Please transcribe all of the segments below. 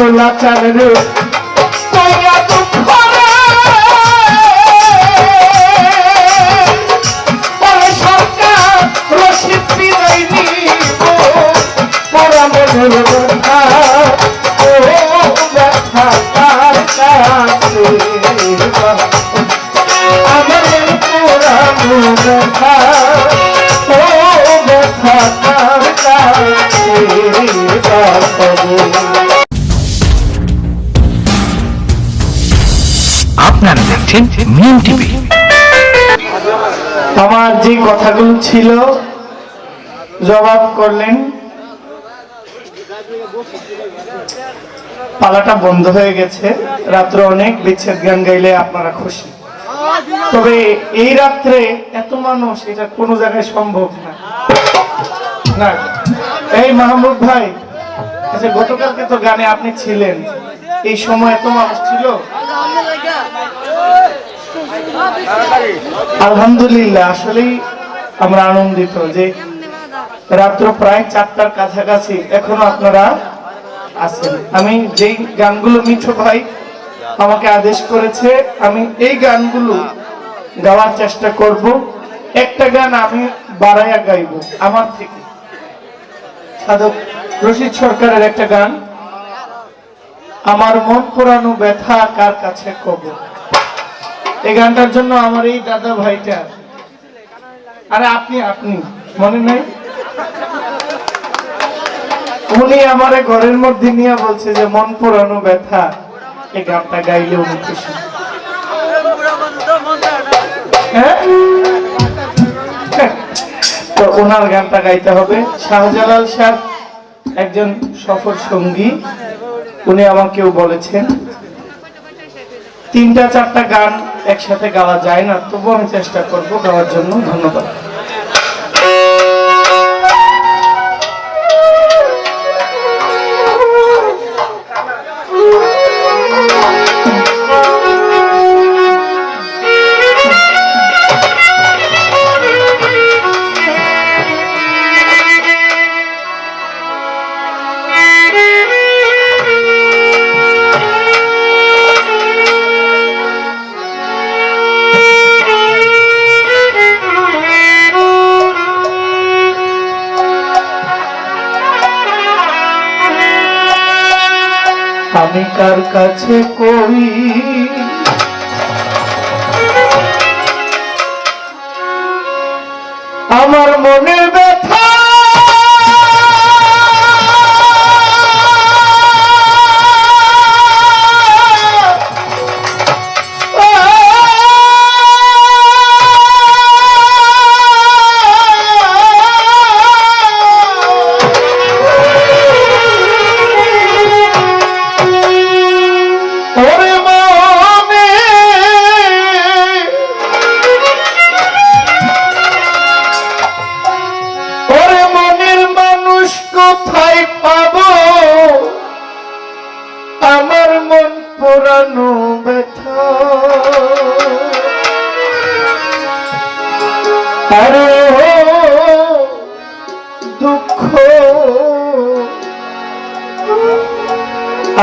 তোলা চাল রে। তোরা দুঃখ রে। দেখছেন মিম টিভি। আমার যে কথাগুলো ছিল, জবাব করলেন। পালাটা বন্ধ হয়ে গেছে। রাত্র অনেক, বিচ্ছেদ গান গাইলে আপনারা খুশি। তবে এই রাত্রে এত মানুষ, এটা কোনো জায়গায় সম্ভব না। না, এই মাহমুদ ভাই আচ্ছা গতকালকে তো গানে আপনি ছিলেন। এই সময় এত মানুষ ছিল? আলহামদুলিল্লাহ, আসলেই আমরা আনন্দিত যে রাত্র প্রায় চারটার কাছাকাছি এখনও আপনারা আছেন। আমি যেই গানগুলো মিঠু ভাই আমাকে আদেশ করেছে, আমি এই গানগুলো গাওয়ার চেষ্টা করব। একটা গান আমি বাড়াইয়া গাইব, আমার থেকে। সাধক রশিদ সরকারের একটা গান, আমার মন পোড়ানো ব্যথা কার কাছে কব এই গানটার জন্য আমার এই দাদা ভাইটা। আরে আপনি আপনি, মনে নাই? উনি আমার ঘরের মধ্যে নিয়ে বলছে যে, মন পোড়ানো ব্যথা। এই গানটা গাইলে উনি খুশি। হ্যাঁ? তো ওনার গানটা গাইতে হবে। শাহজালাল শাহ একজন সফর সঙ্গী। উনি আমাকেও বলেছেন। তিনটা, চারটা গান একসাথে গাওয়া যায় না তবুও আমি চেষ্টা করব গাওয়ার জন্য ধন্যবাদ। আমি কার কাছে কই? আমার মনের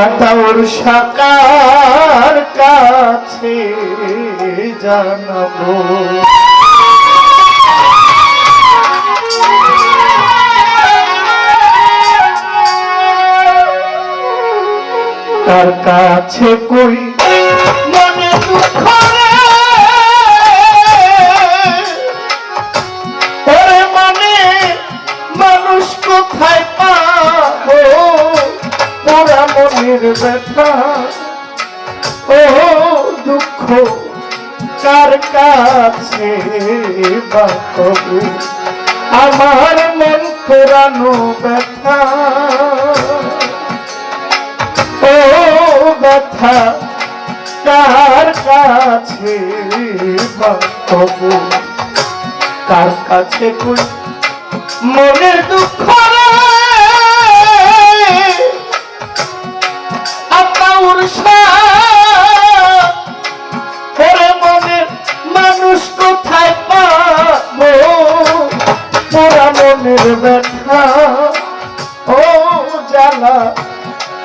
আতাউর সাকার কাছে জানাব। তার কাছে কই ব্যথা ও দুঃখ কার কাছে বাকবু আমার মন পুরানো ব্যথা। ও ব্যথা কার কাছে বাকবু কার কাছে কই? মনের দুঃখ মনের ব্যথা ও জ্বালা,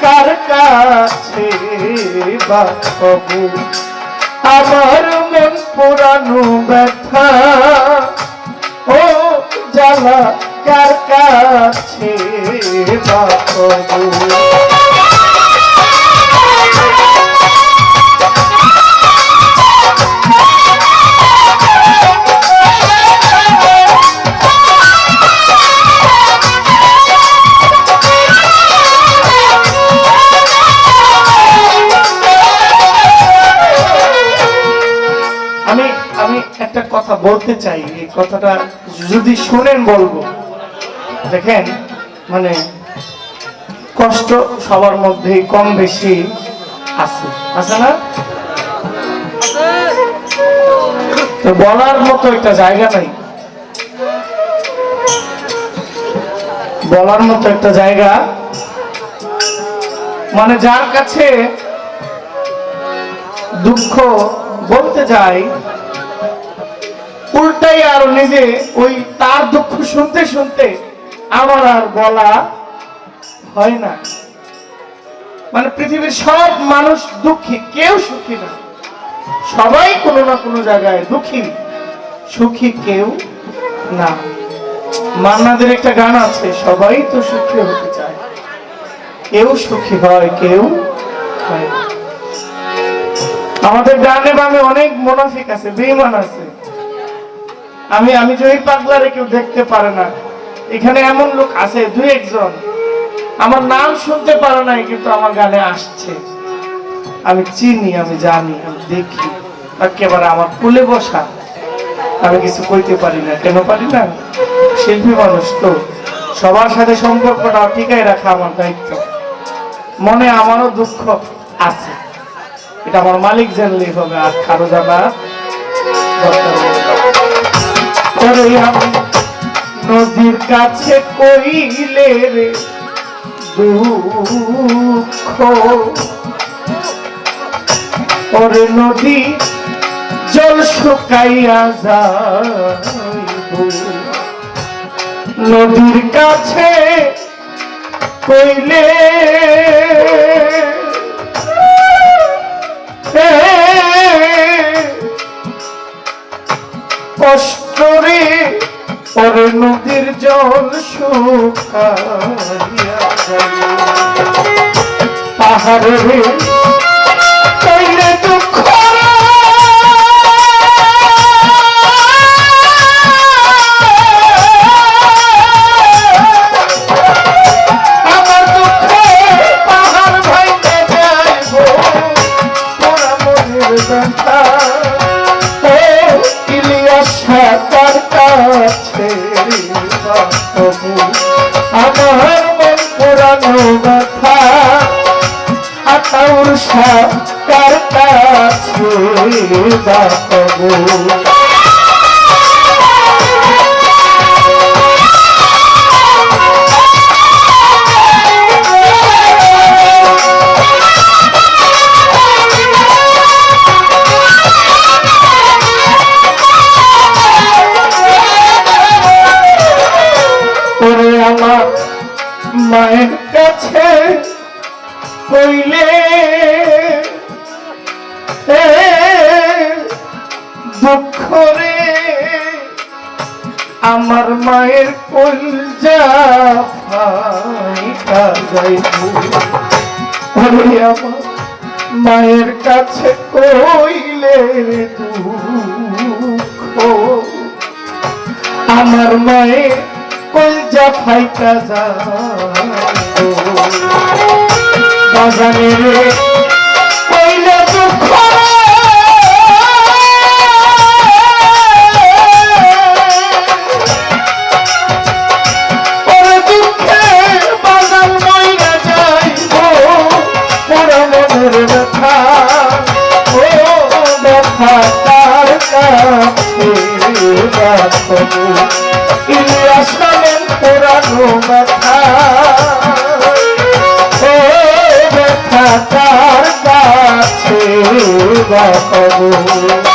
কার কাছে বা আমার মন পুরানো ব্যথা ও জ্বালা, কার কাছে বা কথা বলতে চাই, এই কথাটা যদি শুনেন বলব। দেখেন মানে কষ্ট সবার মধ্যেই কম বেশি আছে। আছে না? তো বলার মতো একটা জায়গা নাই। বলার মতো একটা জায়গা। মানে যার কাছে দুঃখ বলতে যাই উল্টাই আর নিজে ওই তার দুঃখ শুনতে শুনতে আমার আর বলা হয় না। মানে পৃথিবীর সব মানুষ দুঃখী, কেউ সুখী না। সবাই কোনো না কোনো জায়গায় দুঃখী, সুখী কেউ না। মান্নাদের একটা গান আছে, সবাই তো সুখী হতে চায়। কেউ সুখী হয়, কেউ হয় আমাদের ডানে বামে অনেক মুনাফিক আছে, বেঈমান আছে। আমি আমি যে পাগলারে কেউ দেখতে পারে না। এখানে এমন লোক আছে, দুই একজন। আমার নাম শুনতে পারে নাই, কিন্তু আমার গানে আসছে। আমি চিনি, আমি জানি, আমি দেখি। একেবারে আমার কুলে বসা। আমি কিছু কইতে পারি না। কেন পারি না? শিল্পী মানুষ তো। সবার সাথে সম্পর্কটা ঠিকাই রাখা আমার দায়িত্ব। মনে আমারও দুঃখ আছে। এটা আমার মালিক জানলেই হবে, আর কারও জানা দরকার আমি নদীর কাছে রে দুঃখ নদী জল শুকাইয়া যাইব নদীর কাছে কইলে কষ্ট পরে নদীর জল শুকাইয়া যায়। পুরানো ব্যথা আতাউর শাহ কার কাছে আমার মায়ের কাছে কইলে দুঃখ রে, আমার মায়ের কলজা যাইব আমার মায়ের কাছে কইলে দুঃখ, আমার মায়ে কলজা ফাইকা যায় বাজারে রে কইলে দুঃখ ওরে দুঃখে ব্যথা ও ব্যথা তার কাছে রাখব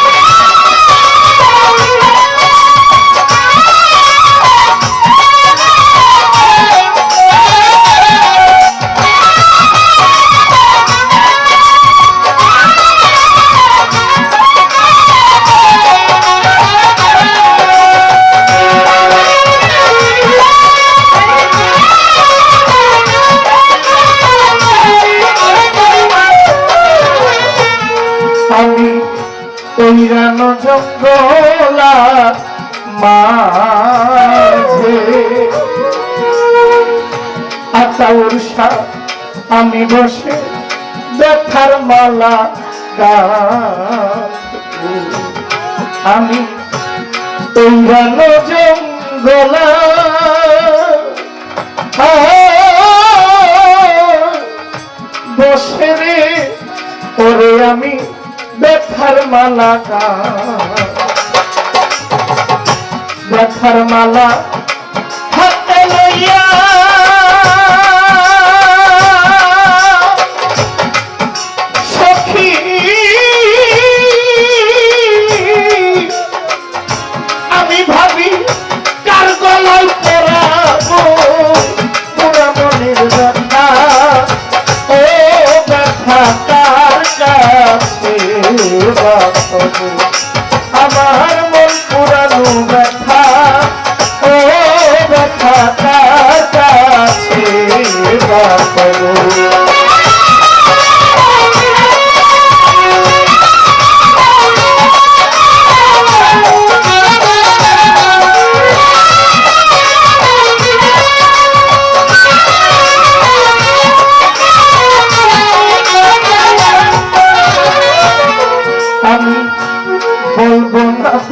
আমি বসে ব্যথার মালা আমি তোমরা জঙ্গলা। বসে রে, ওরে আমি ব্যথার মালা ব্যথার মালা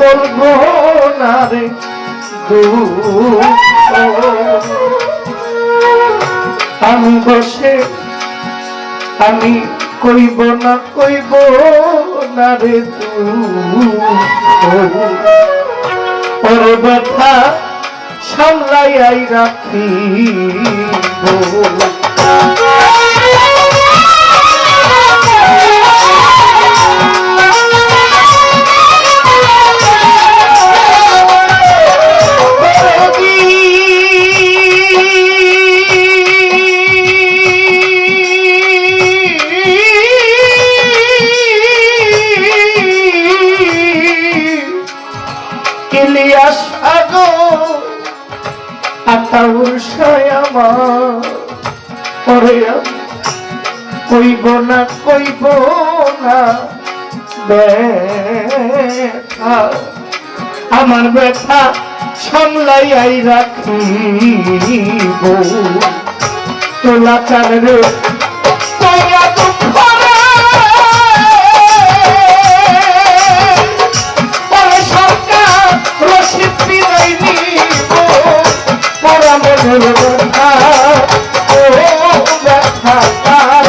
বলব না রে আমি বসে, আমি কইব না কইব না রে তুথা সামলাই আই রাখি কইব না। ব্যথা আমার ব্যথা সামলাইয়াই রাখিব। তোলা চার রে তোলা দুঃখ Oh, that's hot.